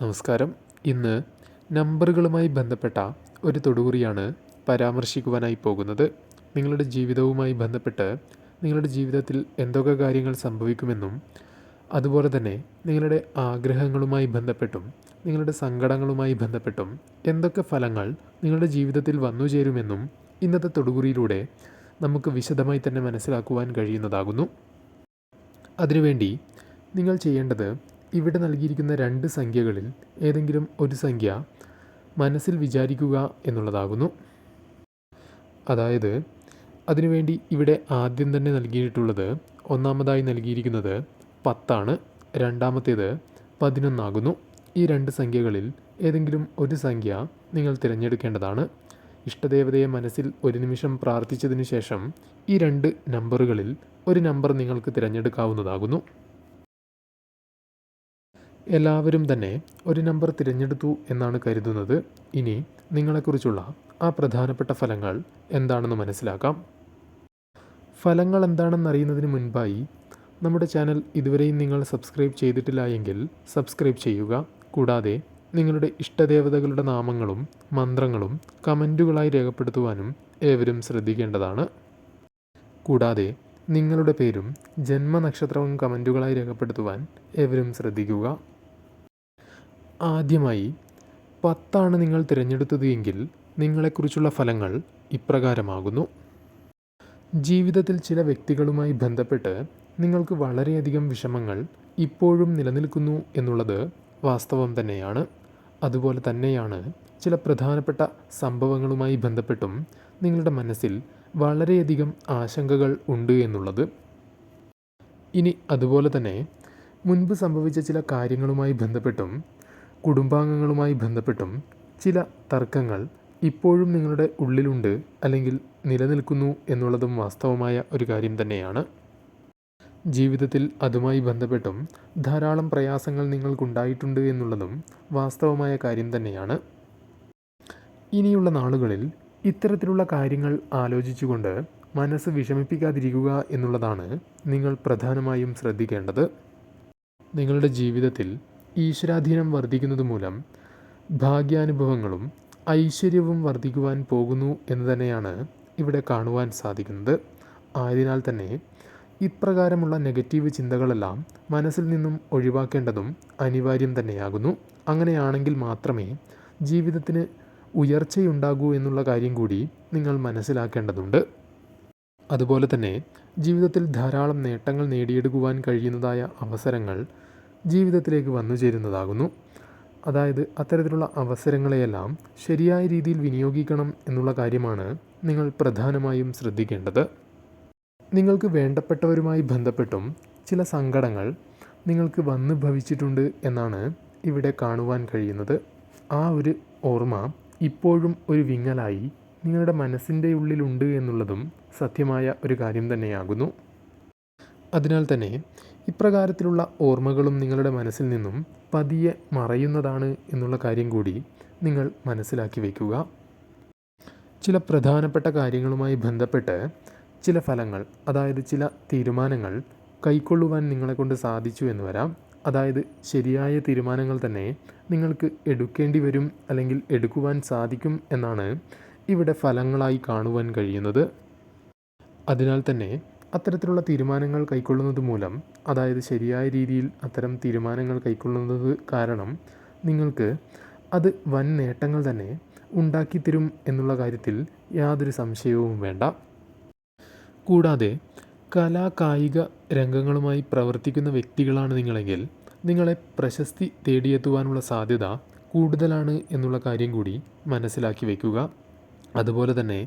നമസ്കാരം. ഇന്ന് നമ്പറുകളുമായി ബന്ധപ്പെട്ട ഒരു തൊടുകുറിയാണ് പരാമർശിക്കുവാനായി പോകുന്നത്. നിങ്ങളുടെ ജീവിതവുമായി ബന്ധപ്പെട്ട് നിങ്ങളുടെ ജീവിതത്തിൽ എന്തൊക്കെ കാര്യങ്ങൾ സംഭവിക്കുമെന്നും അതുപോലെ തന്നെ നിങ്ങളുടെ ആഗ്രഹങ്ങളുമായി ബന്ധപ്പെട്ടും നിങ്ങളുടെ സങ്കടങ്ങളുമായി ബന്ധപ്പെട്ടും എന്തൊക്കെ ഫലങ്ങൾ നിങ്ങളുടെ ജീവിതത്തിൽ വന്നു ചേരുമെന്നും ഇന്നത്തെ തൊടുകുറിയിലൂടെ നമുക്ക് വിശദമായി തന്നെ മനസ്സിലാക്കുവാൻ കഴിയുന്നതാകുന്നു. അതിനുവേണ്ടി നിങ്ങൾ ചെയ്യേണ്ടത് ഇവിടെ നൽകിയിരിക്കുന്ന രണ്ട് സംഖ്യകളിൽ ഏതെങ്കിലും ഒരു സംഖ്യ മനസ്സിൽ വിചാരിക്കുക എന്നുള്ളതാകുന്നു. അതായത് അതിനുവേണ്ടി ഇവിടെ ആദ്യം തന്നെ നൽകിയിട്ടുള്ളത് ഒന്നാമതായി നൽകിയിരിക്കുന്നത് പത്താണ് രണ്ടാമത്തേത് പതിനൊന്നാകുന്നു. ഈ രണ്ട് സംഖ്യകളിൽ ഏതെങ്കിലും ഒരു സംഖ്യ നിങ്ങൾ തിരഞ്ഞെടുക്കേണ്ടതാണ്. ഇഷ്ടദേവതയെ മനസ്സിൽ ഒരു നിമിഷം പ്രാർത്ഥിച്ചതിന് ശേഷം ഈ രണ്ട് നമ്പറുകളിൽ ഒരു നമ്പർ നിങ്ങൾക്ക് തിരഞ്ഞെടുക്കാവുന്നതാകുന്നു. എല്ലാവരും തന്നെ ഒരു നമ്പർ തിരഞ്ഞെടുത്തു എന്നാണ് കരുതുന്നത്. ഇനി നിങ്ങളെക്കുറിച്ചുള്ള ആ പ്രധാനപ്പെട്ട ഫലങ്ങൾ എന്താണെന്ന് മനസ്സിലാക്കാം. ഫലങ്ങൾ എന്താണെന്ന് അറിയുന്നതിന് മുൻപായി നമ്മുടെ ചാനൽ ഇതുവരെയും നിങ്ങൾ സബ്സ്ക്രൈബ് ചെയ്തിട്ടില്ല എങ്കിൽ സബ്സ്ക്രൈബ് ചെയ്യുക. കൂടാതെ നിങ്ങളുടെ ഇഷ്ടദേവതകളുടെ നാമങ്ങളും മന്ത്രങ്ങളും കമന്റുകളായി രേഖപ്പെടുത്തുവാനും ഏവരും ശ്രദ്ധിക്കേണ്ടതാണ്. കൂടാതെ നിങ്ങളുടെ പേരും ജന്മനക്ഷത്രവും കമന്റുകളായി രേഖപ്പെടുത്തുവാൻ ഏവരും ശ്രദ്ധിക്കുക. ആദ്യമായി പത്താണ് നിങ്ങൾ തിരഞ്ഞെടുത്തത് എങ്കിൽ നിങ്ങളെക്കുറിച്ചുള്ള ഫലങ്ങൾ ഇപ്രകാരമാകുന്നു. ജീവിതത്തിൽ ചില വ്യക്തികളുമായി ബന്ധപ്പെട്ട് നിങ്ങൾക്ക് വളരെയധികം വിഷമങ്ങൾ ഇപ്പോഴും നിലനിൽക്കുന്നു എന്നുള്ളത് വാസ്തവം തന്നെയാണ്. അതുപോലെ തന്നെയാണ് ചില പ്രധാനപ്പെട്ട സംഭവങ്ങളുമായി ബന്ധപ്പെട്ടും നിങ്ങളുടെ മനസ്സിൽ വളരെയധികം ആശങ്കകൾ ഉണ്ട് എന്നുള്ളത്. ഇനി അതുപോലെ തന്നെ മുൻപ് സംഭവിച്ച ചില കാര്യങ്ങളുമായി ബന്ധപ്പെട്ടും കുടുംബാംഗങ്ങളുമായി ബന്ധപ്പെട്ടും ചില തർക്കങ്ങൾ ഇപ്പോഴും നിങ്ങളുടെ ഉള്ളിലുണ്ട് അല്ലെങ്കിൽ നിലനിൽക്കുന്നു എന്നുള്ളതും വാസ്തവമായ ഒരു കാര്യം തന്നെയാണ്. ജീവിതത്തിൽ അതുമായി ബന്ധപ്പെട്ടും ധാരാളം പ്രയാസങ്ങൾ നിങ്ങൾക്കുണ്ടായിട്ടുണ്ട് എന്നുള്ളതും വാസ്തവമായ കാര്യം തന്നെയാണ്. ഇനിയുള്ള നാളുകളിൽ ഇത്തരത്തിലുള്ള കാര്യങ്ങൾ ആലോചിച്ചുകൊണ്ട് മനസ്സ് വിഷമിപ്പിക്കാതിരിക്കുക എന്നുള്ളതാണ് നിങ്ങൾ പ്രധാനമായും ശ്രദ്ധിക്കേണ്ടത്. നിങ്ങളുടെ ജീവിതത്തിൽ ഈശ്വരാധീനം വർദ്ധിക്കുന്നത് മൂലം ഭാഗ്യാനുഭവങ്ങളും ഐശ്വര്യവും വർദ്ധിക്കുവാൻ പോകുന്നു എന്ന് തന്നെയാണ് ഇവിടെ കാണുവാൻ സാധിക്കുന്നത്. ആയതിനാൽ തന്നെ ഇപ്രകാരമുള്ള നെഗറ്റീവ് ചിന്തകളെല്ലാം മനസ്സിൽ നിന്നും ഒഴിവാക്കേണ്ടതും അനിവാര്യം തന്നെയാകുന്നു. അങ്ങനെയാണെങ്കിൽ മാത്രമേ ജീവിതത്തിന് ഉയർച്ചയുണ്ടാകൂ എന്നുള്ള കാര്യം കൂടി നിങ്ങൾ മനസ്സിലാക്കേണ്ടതുണ്ട്. അതുപോലെ തന്നെ ജീവിതത്തിൽ ധാരാളം നേട്ടങ്ങൾ നേടിയെടുക്കുവാൻ കഴിയുന്നതായ അവസരങ്ങൾ ജീവിതത്തിലേക്ക് വന്നു ചേരുന്നതാകുന്നു. അതായത് അത്തരത്തിലുള്ള അവസരങ്ങളെയെല്ലാം ശരിയായ രീതിയിൽ വിനിയോഗിക്കണം എന്നുള്ള കാര്യമാണ് നിങ്ങൾ പ്രധാനമായും ശ്രദ്ധിക്കേണ്ടത്. നിങ്ങൾക്ക് വേണ്ടപ്പെട്ടവരുമായി ബന്ധപ്പെട്ടും ചില സങ്കടങ്ങൾ നിങ്ങൾക്ക് വന്നു ഭവിച്ചിട്ടുണ്ട് എന്നാണ് ഇവിടെ കാണുവാൻ കഴിയുന്നത്. ആ ഒരു ഓർമ്മ ഇപ്പോഴും ഒരു വിങ്ങലായി നിങ്ങളുടെ മനസ്സിന്റെ ഉള്ളിലുണ്ട് എന്നുള്ളതും സത്യമായ ഒരു കാര്യം തന്നെയാകുന്നു. അതിനാൽ തന്നെ ഇപ്രകാരത്തിലുള്ള ഓർമ്മകളും നിങ്ങളുടെ മനസ്സിൽ നിന്നും പതിയെ മറയുന്നതാണ് എന്നുള്ള കാര്യം കൂടി നിങ്ങൾ മനസ്സിലാക്കി വയ്ക്കുക. ചില പ്രധാനപ്പെട്ട കാര്യങ്ങളുമായി ബന്ധപ്പെട്ട് ചില ഫലങ്ങൾ അതായത് ചില തീരുമാനങ്ങൾ കൈക്കൊള്ളുവാൻ നിങ്ങളെക്കൊണ്ട് സാധിച്ചു എന്ന് വരാം. അതായത് ശരിയായ തീരുമാനങ്ങൾ തന്നെ നിങ്ങൾക്ക് എടുക്കേണ്ടി വരും അല്ലെങ്കിൽ എടുക്കുവാൻ സാധിക്കും എന്നാണ് ഇവിടെ ഫലങ്ങളായി കാണുവാൻ കഴിയുന്നത്. അതിനാൽ തന്നെ അത്തരത്തിലുള്ള തീരുമാനങ്ങൾ കൈക്കൊള്ളുന്നത് മൂലം അതായത് ശരിയായ രീതിയിൽ അത്തരം തീരുമാനങ്ങൾ കൈക്കൊള്ളുന്നത് കാരണം നിങ്ങൾക്ക് അത് വൻ നേട്ടങ്ങൾ തന്നെ ഉണ്ടാക്കിത്തരും എന്നുള്ള കാര്യത്തിൽ യാതൊരു സംശയവും വേണ്ട. കൂടാതെ കലാ കായിക രംഗങ്ങളുമായി പ്രവർത്തിക്കുന്ന വ്യക്തികളാണ് നിങ്ങളെങ്കിൽ നിങ്ങളെ പ്രശസ്തി തേടിയെത്തുവാനുള്ള സാധ്യത കൂടുതലാണ് എന്നുള്ള കാര്യം കൂടി മനസ്സിലാക്കി വയ്ക്കുക അതുപോലെ തന്നെ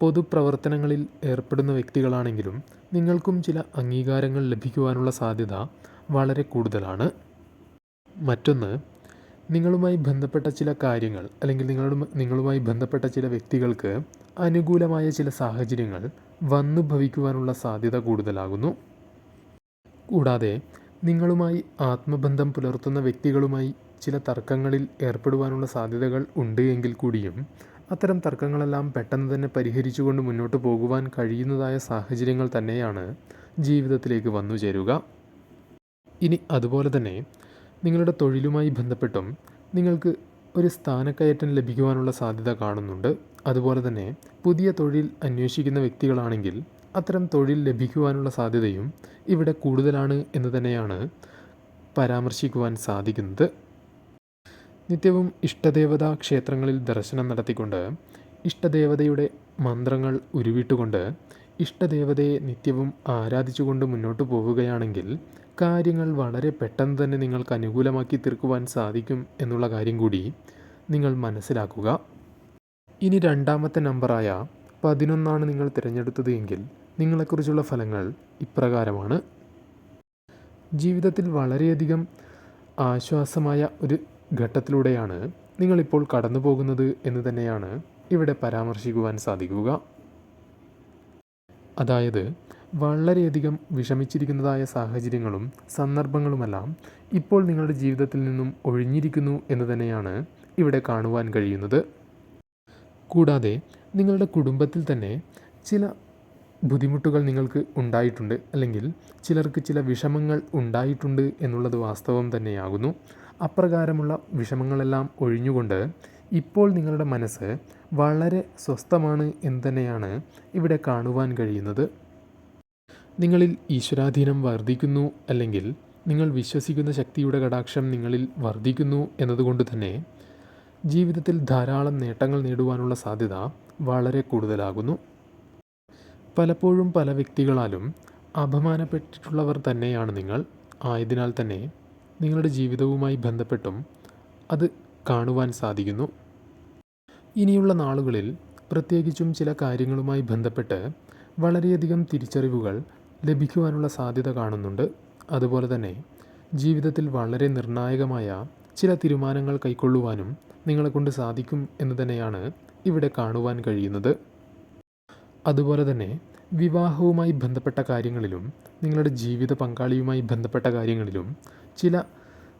പൊതുപ്രവർത്തനങ്ങളിൽ ഏർപ്പെടുന്ന വ്യക്തികളാണെങ്കിലും നിങ്ങൾക്കും ചില അംഗീകാരങ്ങൾ ലഭിക്കുവാനുള്ള സാധ്യത വളരെ കൂടുതലാണ്. മറ്റൊന്ന് നിങ്ങളുമായി ബന്ധപ്പെട്ട ചില കാര്യങ്ങൾ അല്ലെങ്കിൽ നിങ്ങളുടെ നിങ്ങളുമായി ബന്ധപ്പെട്ട ചില വ്യക്തികൾക്ക് അനുകൂലമായ ചില സാഹചര്യങ്ങൾ വന്നു ഭവിക്കുവാനുള്ള സാധ്യത കൂടുതലാകുന്നു. കൂടാതെ നിങ്ങളുമായി ആത്മബന്ധം പുലർത്തുന്ന വ്യക്തികളുമായി ചില തർക്കങ്ങളിൽ ഏർപ്പെടുവാനുള്ള സാധ്യതകൾ ഉണ്ട് എങ്കിൽ കൂടിയും അത്തരം തർക്കങ്ങളെല്ലാം പെട്ടെന്ന് തന്നെ പരിഹരിച്ചുകൊണ്ട് മുന്നോട്ട് പോകുവാൻ കഴിയുന്നതായ സാഹചര്യങ്ങൾ തന്നെയാണ് ജീവിതത്തിലേക്ക് വന്നു ചേരുക. ഇനി അതുപോലെ തന്നെ നിങ്ങളുടെ തൊഴിലുമായി ബന്ധപ്പെട്ടും നിങ്ങൾക്ക് ഒരു സ്ഥാനക്കയറ്റം ലഭിക്കുവാനുള്ള സാധ്യത കാണുന്നുണ്ട്. അതുപോലെ തന്നെ പുതിയ തൊഴിൽ അന്വേഷിക്കുന്ന വ്യക്തികളാണെങ്കിൽ അത്തരം തൊഴിൽ ലഭിക്കുവാനുള്ള സാധ്യതയും ഇവിടെ കൂടുതലാണ് എന്ന് തന്നെയാണ് പരാമർശിക്കുവാൻ സാധിക്കുന്നത്. നിത്യവും ഇഷ്ടദേവതാ ക്ഷേത്രങ്ങളിൽ ദർശനം നടത്തിക്കൊണ്ട് ഇഷ്ടദേവതയുടെ മന്ത്രങ്ങൾ ഉരുവിട്ടുകൊണ്ട് ഇഷ്ടദേവതയെ നിത്യവും ആരാധിച്ചുകൊണ്ട് മുന്നോട്ട് പോവുകയാണെങ്കിൽ കാര്യങ്ങൾ വളരെ പെട്ടെന്ന് തന്നെ നിങ്ങൾക്ക് അനുകൂലമാക്കി തീർക്കുവാൻ സാധിക്കും എന്നുള്ള കാര്യം കൂടി നിങ്ങൾ മനസ്സിലാക്കുക. ഇനി രണ്ടാമത്തെ നമ്പറായ പതിനൊന്നാണ് നിങ്ങൾ തിരഞ്ഞെടുത്തത് എങ്കിൽ നിങ്ങളെക്കുറിച്ചുള്ള ഫലങ്ങൾ ഇപ്രകാരമാണ്. ജീവിതത്തിൽ വളരെയധികം ആശ്വാസമായ ഒരു ഘട്ടത്തിലൂടെയാണ് നിങ്ങളിപ്പോൾ കടന്നു പോകുന്നത് എന്ന് തന്നെയാണ് ഇവിടെ പരാമർശിക്കുവാൻ സാധിക്കുക. അതായത് വളരെയധികം വിഷമിച്ചിരിക്കുന്നതായ സാഹചര്യങ്ങളും സന്ദർഭങ്ങളുമെല്ലാം ഇപ്പോൾ നിങ്ങളുടെ ജീവിതത്തിൽ നിന്നും ഒഴിഞ്ഞിരിക്കുന്നു എന്ന് തന്നെയാണ് ഇവിടെ കാണുവാൻ കഴിയുന്നത്. കൂടാതെ നിങ്ങളുടെ കുടുംബത്തിൽ തന്നെ ചില ബുദ്ധിമുട്ടുകൾ നിങ്ങൾക്ക് ഉണ്ടായിട്ടുണ്ട് അല്ലെങ്കിൽ ചിലർക്ക് ചില വിഷമങ്ങൾ ഉണ്ടായിട്ടുണ്ട് എന്നുള്ളത് വാസ്തവം തന്നെയാകുന്നു. അപ്രകാരമുള്ള വിഷമങ്ങളെല്ലാം ഒഴിഞ്ഞുകൊണ്ട് ഇപ്പോൾ നിങ്ങളുടെ മനസ്സ് വളരെ സ്വസ്ഥമാണ് എന്ന് തന്നെയാണ് ഇവിടെ കാണുവാൻ കഴിയുന്നത്. നിങ്ങളിൽ ഈശ്വരാധീനം വർദ്ധിക്കുന്നു അല്ലെങ്കിൽ നിങ്ങൾ വിശ്വസിക്കുന്ന ശക്തിയുടെ കടാക്ഷം നിങ്ങളിൽ വർദ്ധിക്കുന്നു എന്നതുകൊണ്ട് തന്നെ ജീവിതത്തിൽ ധാരാളം നേട്ടങ്ങൾ നേടുവാനുള്ള സാധ്യത വളരെ കൂടുതലാകുന്നു. പലപ്പോഴും പല വ്യക്തികളാലും അപമാനപ്പെട്ടിട്ടുള്ളവർ തന്നെയാണ് നിങ്ങൾ. ആയതിനാൽ തന്നെ നിങ്ങളുടെ ജീവിതവുമായി ബന്ധപ്പെട്ടും അത് കാണുവാൻ സാധിക്കുന്നു. ഇനിയുള്ള നാളുകളിൽ പ്രത്യേകിച്ചും ചില കാര്യങ്ങളുമായി ബന്ധപ്പെട്ട് വളരെയധികം തിരിച്ചറിവുകൾ ലഭിക്കുവാനുള്ള സാധ്യത കാണുന്നുണ്ട്. അതുപോലെ തന്നെ ജീവിതത്തിൽ വളരെ നിർണായകമായ ചില തീരുമാനങ്ങൾ കൈക്കൊള്ളുവാനും നിങ്ങളെക്കൊണ്ട് സാധിക്കും എന്ന് തന്നെയാണ് ഇവിടെ കാണുവാൻ കഴിയുന്നത്. അതുപോലെ തന്നെ വിവാഹവുമായി ബന്ധപ്പെട്ട കാര്യങ്ങളിലും നിങ്ങളുടെ ജീവിത പങ്കാളിയുമായി ബന്ധപ്പെട്ട കാര്യങ്ങളിലും ചില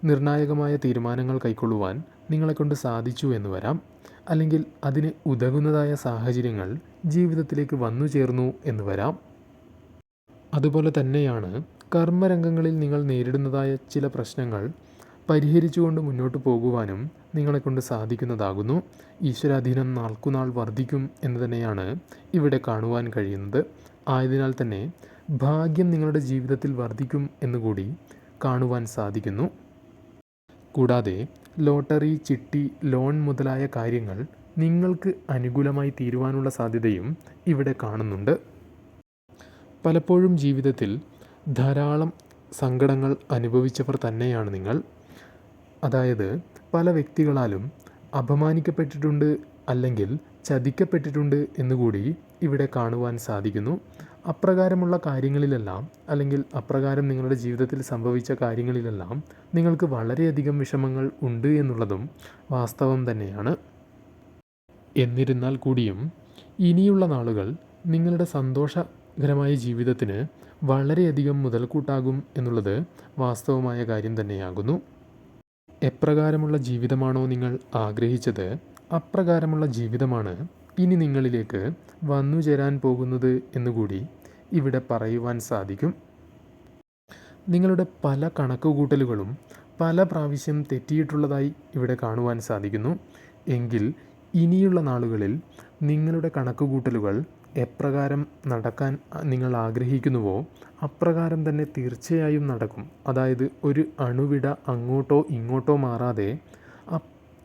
നിർണായകമായ തീരുമാനങ്ങൾ കൈക്കൊള്ളുവാൻ നിങ്ങളെക്കൊണ്ട് സാധിച്ചു എന്ന് വരാം. അല്ലെങ്കിൽ അതിന് ഉതകുന്നതായ സാഹചര്യങ്ങൾ ജീവിതത്തിലേക്ക് വന്നു ചേർന്നു എന്ന് വരാം. അതുപോലെ തന്നെയാണ് കർമ്മരംഗങ്ങളിൽ നിങ്ങൾ നേരിടുന്നതായ ചില പ്രശ്നങ്ങൾ പരിഹരിച്ചുകൊണ്ട് മുന്നോട്ട് പോകുവാനും നിങ്ങളെക്കൊണ്ട് സാധിക്കുന്നതാകുന്നു. ഈശ്വരാധീനം നാൾക്കുനാൾ വർദ്ധിക്കും എന്ന് തന്നെയാണ് ഇവിടെ കാണുവാൻ കഴിയുന്നത്. ആയതിനാൽ തന്നെ ഭാഗ്യം നിങ്ങളുടെ ജീവിതത്തിൽ വർദ്ധിക്കും എന്നുകൂടി കാണുവാൻ സാധിക്കുന്നു. കൂടാതെ ലോട്ടറി ചിട്ടി ലോൺ മുതലായ കാര്യങ്ങൾ നിങ്ങൾക്ക് അനുകൂലമായി തീരുവാനുള്ള സാധ്യതയും ഇവിടെ കാണുന്നുണ്ട്. പലപ്പോഴും ജീവിതത്തിൽ ധാരാളം സങ്കടങ്ങൾ അനുഭവിച്ചവർ തന്നെയാണ് നിങ്ങൾ. അതായത് പല വ്യക്തികളാലും അപമാനിക്കപ്പെട്ടിട്ടുണ്ട് അല്ലെങ്കിൽ ചതിക്കപ്പെട്ടിട്ടുണ്ട് എന്നുകൂടി ഇവിടെ കാണുവാൻ സാധിക്കുന്നു. അപ്രകാരമുള്ള കാര്യങ്ങളിലെല്ലാം അല്ലെങ്കിൽ അപ്രകാരം നിങ്ങളുടെ ജീവിതത്തിൽ സംഭവിച്ച കാര്യങ്ങളിലെല്ലാം നിങ്ങൾക്ക് വളരെയധികം വിഷമങ്ങൾ ഉണ്ട് എന്നുള്ളതും വാസ്തവം തന്നെയാണ്. എന്നിരുന്നാൽ കൂടിയും ഇനിയുള്ള നാളുകൾ നിങ്ങളുടെ സന്തോഷകരമായ ജീവിതത്തിന് വളരെയധികം മുതൽക്കൂട്ടാകും എന്നുള്ളത് വാസ്തവമായ കാര്യം തന്നെയാകുന്നു. എപ്രകാരമുള്ള ജീവിതമാണോ നിങ്ങൾ ആഗ്രഹിച്ചത്? അപ്രകാരമുള്ള ജീവിതമാണ് ഇനി നിങ്ങളിലേക്ക് വന്നു ചേരാൻ പോകുന്നത് എന്നുകൂടി ഇവിടെ പറയുവാൻ സാധിക്കും. നിങ്ങളുടെ പല കണക്കുകൂട്ടലുകളും പല പ്രാവശ്യം തെറ്റിയിട്ടുള്ളതായി ഇവിടെ കാണുവാൻ സാധിക്കുന്നു. എങ്കിൽ ഇനിയുള്ള നാളുകളിൽ നിങ്ങളുടെ കണക്കുകൂട്ടലുകൾ എപ്രകാരം നടക്കാൻ നിങ്ങൾ ആഗ്രഹിക്കുന്നുവോ അപ്രകാരം തന്നെ തീർച്ചയായും നടക്കും. അതായത് ഒരു അണുവിട അങ്ങോട്ടോ ഇങ്ങോട്ടോ മാറാതെ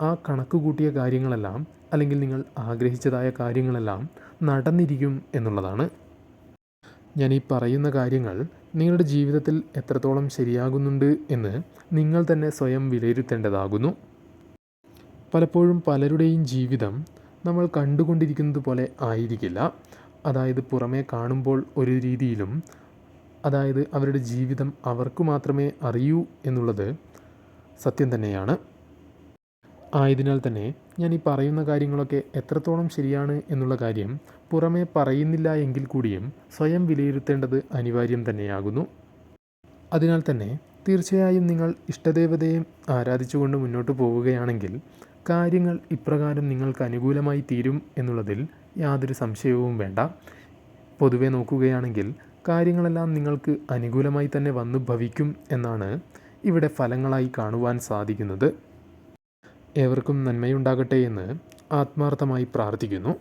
ആ കണക്ക് കൂട്ടിയ കാര്യങ്ങളെല്ലാം അല്ലെങ്കിൽ നിങ്ങൾ ആഗ്രഹിച്ചതായ കാര്യങ്ങളെല്ലാം നടന്നിരിക്കും എന്നുള്ളതാണ്. ഞാൻ ഈ പറയുന്ന കാര്യങ്ങൾ നിങ്ങളുടെ ജീവിതത്തിൽ എത്രത്തോളം ശരിയാകുന്നുണ്ട് എന്ന് നിങ്ങൾ തന്നെ സ്വയം വിലയിരുത്തേണ്ടതാകുന്നു. പലപ്പോഴും പലരുടെയും ജീവിതം നമ്മൾ കണ്ടുകൊണ്ടിരിക്കുന്നത് പോലെ ആയിരിക്കില്ല. അതായത് പുറമേ കാണുമ്പോൾ ഒരു രീതിയിലും അതായത് അവരുടെ ജീവിതം അവർക്ക് മാത്രമേ അറിയൂ എന്നുള്ളത് സത്യം തന്നെയാണ്. ആയതിനാൽ തന്നെ ഞാൻ ഈ പറയുന്ന കാര്യങ്ങളൊക്കെ എത്രത്തോളം ശരിയാണ് എന്നുള്ള കാര്യം പുറമേ പറയുന്നില്ല എങ്കിൽ കൂടിയും സ്വയം വിലയിരുത്തേണ്ടത് അനിവാര്യം തന്നെയാകുന്നു. അതിനാൽ തന്നെ തീർച്ചയായും നിങ്ങൾ ഇഷ്ടദേവതയെ ആരാധിച്ചുകൊണ്ട് മുന്നോട്ട് പോവുകയാണെങ്കിൽ കാര്യങ്ങൾ ഇപ്രകാരം നിങ്ങൾക്ക് അനുകൂലമായി തീരും എന്നുള്ളതിൽ യാതൊരു സംശയവും വേണ്ട. പൊതുവെ നോക്കുകയാണെങ്കിൽ കാര്യങ്ങളെല്ലാം നിങ്ങൾക്ക് അനുകൂലമായി തന്നെ വന്നു ഭവിക്കും എന്നാണ് ഇവിടെ ഫലങ്ങളായി കാണുവാൻ സാധിക്കുന്നത്. ഏവർക്കും നന്മയുണ്ടാകട്ടെ എന്ന് ആത്മാർത്ഥമായി പ്രാർത്ഥിക്കുന്നു.